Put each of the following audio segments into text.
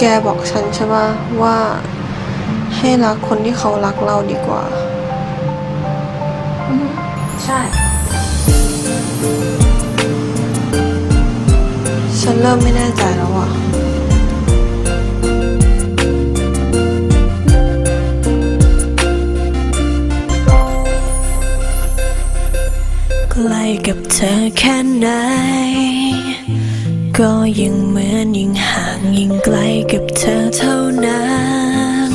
แกบอกฉันใช่ป่ะว่าให้รักคนที่เขารักเราดีกว่า ใช่ ฉันเริ่มไม่แน่ใจแล้วอะใกล้กับเธอแค่ไหน ก็ยังเหมือนยิ่งห่างยิ่งไกลกับเธอเท่านั้น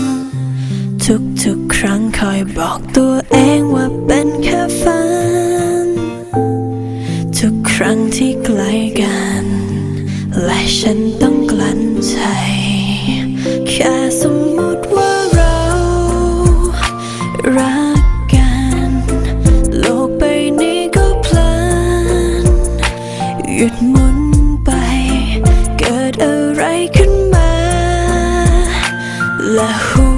ทุกๆครั้งคอยบอกตัวเองว่าเป็นแค่ฝัน ทุกครั้งที่ไกลกัน La Hoo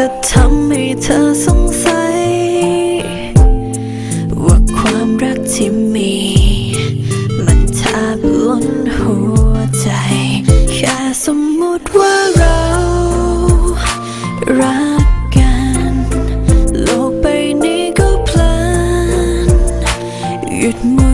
จะทำให้เธอสงสัย ว่าความรักที่มี มันแทบล้นหัวใจ แค่สมมติว่าเรารักกันโลกใบนี้ก็พลันหยุดม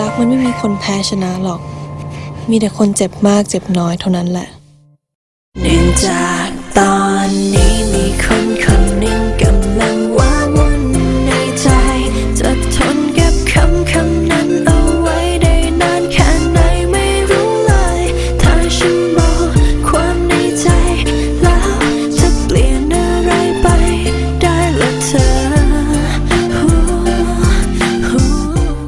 รักมันไม่มีคนแพ้ชนะหรอก มีแต่คนเจ็บมากเจ็บน้อยเท่านั้นแหละ เนื่องจากตอนนี้